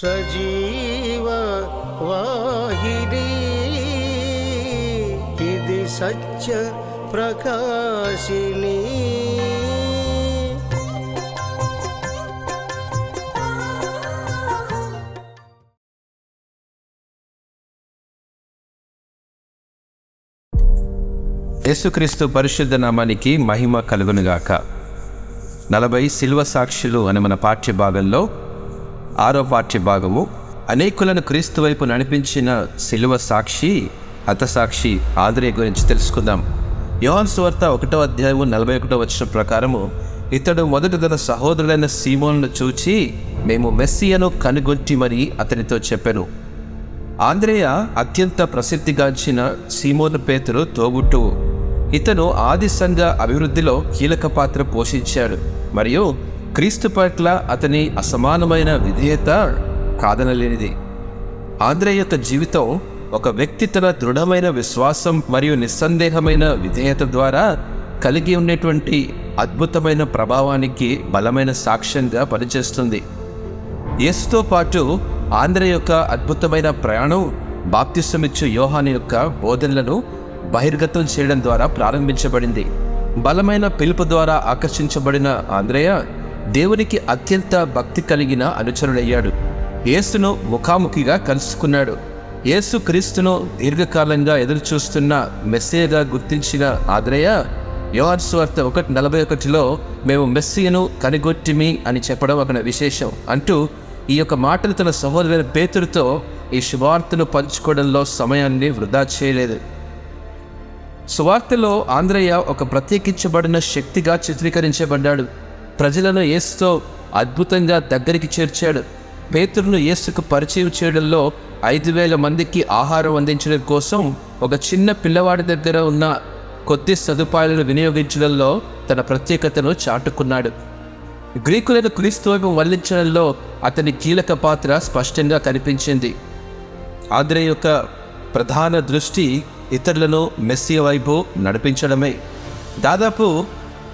సజీవ వాహిని ఇది సత్య ప్రకాశిని యేసుక్రీస్తు పరిశుద్ధ నామానికి మహిమ కలుగునుగాక. నలభై శిల్వ సాక్షులు అనే మన పాఠ్య భాగంలో ఆరో పాఠ్య భాగము అనేకులను క్రీస్తు వైపు నడిపించిన శిలువ సాక్షి హతసాక్షి ఆంధ్రే గురించి తెలుసుకుందాం. యోహాన్ సువార్త ఒకటో అధ్యాయము నలభై ఒకటో వచ్చిన ప్రకారము ఇతడు మొదట తన సహోదరులైన సీమోన్ను చూచి మేము మెస్సియను కనుగొట్టిమని అతనితో చెప్పాను. ఆంధ్రేయ అత్యంత ప్రసిద్ధిగాంచిన సీమోన్ పేతురు తోబుట్టువు ఇతను ఆది సంఘ అభివృద్ధిలో కీలక పాత్ర పోషించాడు మరియు క్రీస్తు పట్ల అతని అసమానమైన విధేయత కాదనలేనిది. ఆంద్రేయ యొక్క జీవితం ఒక వ్యక్తి తన దృఢమైన విశ్వాసం మరియు నిస్సందేహమైన విధేయత ద్వారా కలిగి ఉన్నటువంటి అద్భుతమైన ప్రభావానికి బలమైన సాక్ష్యంగా పనిచేస్తుంది. యేసుతో పాటు ఆంధ్ర యొక్క అద్భుతమైన ప్రయాణం బాప్తిసమిచ్చు యోహాని యొక్క బోధనలను బహిర్గతం చేయడం ద్వారా ప్రారంభించబడింది. బలమైన పిలుపు ద్వారా ఆకర్షించబడిన ఆంధ్రేయ దేవునికి అత్యంత భక్తి కలిగిన అనుచరుడయ్యాడు. యేసును ముఖాముఖిగా కలుసుకున్నాడు. యేసు క్రీస్తును దీర్ఘకాలంగా ఎదురుచూస్తున్న మెస్సేగా గుర్తించిన ఆంధ్రేయ యోహాన్ స్వార్త ఒకటి నలభై ఒకటిలో మేము మెస్సియను కనిగొట్టిమి అని చెప్పడం ఒక విశేషం. అంటూ ఈ యొక్క మాటలు తన సహోదరుల పేతుడితో ఈ శుభార్తను పంచుకోవడంలో సమయాన్ని వృధా చేయలేదు. సువార్తలో ఆంధ్రయ్య ఒక ప్రత్యేకించబడిన శక్తిగా చిత్రీకరించబడ్డాడు. ప్రజలను యేసుతో అద్భుతంగా దగ్గరికి చేర్చాడు. పేతురును యేసుకు పరిచయం చేయడంలో ఐదు వేల మందికి ఆహారం అందించడం కోసం ఒక చిన్న పిల్లవాడి దగ్గర ఉన్న కొద్ది సదుపాయాలను వినియోగించడంలో తన ప్రత్యేకతను చాటుకున్నాడు. గ్రీకులను క్రీస్తువైపు వల్లించడంలో అతని కీలక పాత్ర స్పష్టంగా కనిపించింది. ఆంధ్రే యొక్క ప్రధాన దృష్టి ఇతరులను మెస్సీ వైపు నడిపించడమే. దాదాపు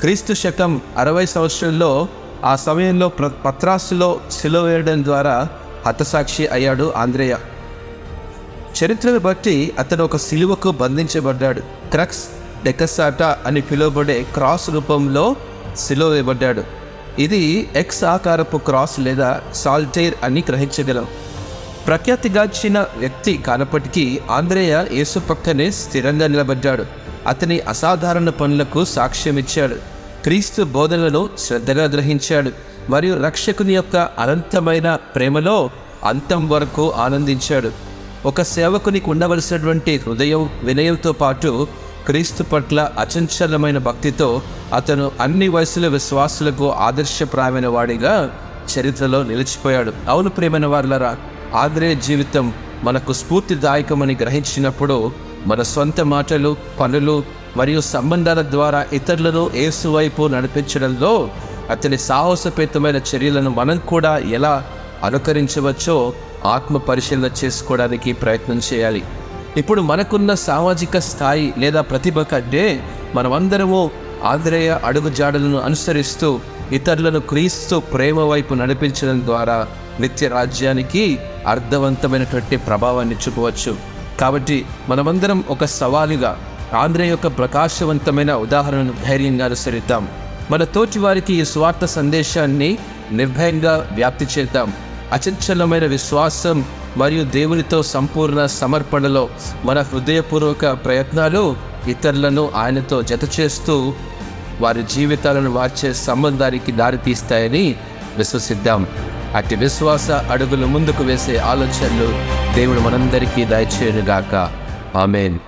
క్రీస్తు శకం అరవై సంవత్సరంలో ఆ సమయంలో ప్ర పత్రాసులో సిలువ వేయడం ద్వారా హతసాక్షి అయ్యాడు ఆంధ్రేయ చరిత్రను బట్టి అతను ఒక సిలువకు బంధించబడ్డాడు. క్రక్స్ డెకసాట అని పిలువబడే క్రాస్ రూపంలో సిలువ వేయబడ్డాడు. ఇది ఎక్స్ ఆకారపు క్రాస్ లేదా సాల్టైర్ అని గ్రహించగలం. ప్రఖ్యాతిగాంచిన వ్యక్తి కానప్పటికీ ఆంధ్రేయ యేసు పక్కనే స్థిరంగా నిలబడ్డాడు. అతని అసాధారణ పనులకు సాక్ష్యం ఇచ్చాడు. క్రీస్తు బోధనలను శ్రద్ధగా గ్రహించాడు మరియు రక్షకుని యొక్క అనంతమైన ప్రేమలో అంతం వరకు ఆనందించాడు. ఒక సేవకునికి ఉండవలసినటువంటి హృదయం వినయంతో పాటు క్రీస్తు పట్ల అచంచలమైన భక్తితో అతను అన్ని వయసుల విశ్వాసులకు ఆదర్శప్రాయమైన వాడిగా చరిత్రలో నిలిచిపోయాడు. అవును ప్రేమైన వారులరా ఆంధ్రే జీవితం మనకు స్ఫూర్తిదాయకమని గ్రహించినప్పుడు మన సొంత మాటలు పనులు మరియు సంబంధాల ద్వారా ఇతరులను ఏసు వైపు నడిపించడంలో అతని సాహసపేతమైన చర్యలను మనం కూడా ఎలా అనుకరించవచ్చో ఆత్మ పరిశీలన చేసుకోవడానికి ప్రయత్నం చేయాలి. ఇప్పుడు మనకున్న సామాజిక స్థాయి లేదా ప్రతిభ కంటే మనమందరము ఆంధ్రేయ అడుగుజాడలను అనుసరిస్తూ ఇతరులను క్రీస్తు ప్రేమ వైపు నడిపించడం ద్వారా నిత్య రాజ్యానికి అర్థవంతమైనటువంటి ప్రభావాన్ని చూపవచ్చు. కాబట్టి మనమందరం ఒక సవాలుగా ఆంధ్ర యొక్క ప్రకాశవంతమైన ఉదాహరణను ధైర్యంగా అనుసరిద్దాం. మన తోటి వారికి ఈ స్వార్థ సందేశాన్ని నిర్భయంగా వ్యాప్తి చేద్దాం. అచంచలమైన విశ్వాసం మరియు దేవునితో సంపూర్ణ సమర్పణలో మన హృదయపూర్వక ప్రయత్నాలు ఇతరులను ఆయనతో జత చేస్తూ వారి జీవితాలను మార్చే సంబంధానికి దారితీస్తాయని విశ్వసిద్దాం. అట్టి విశ్వాస అడుగులు ముందుకు వేసే ఆలోచనలు దేవుడు మనందరికీ దయచేయనుగాక. ఆమెన్.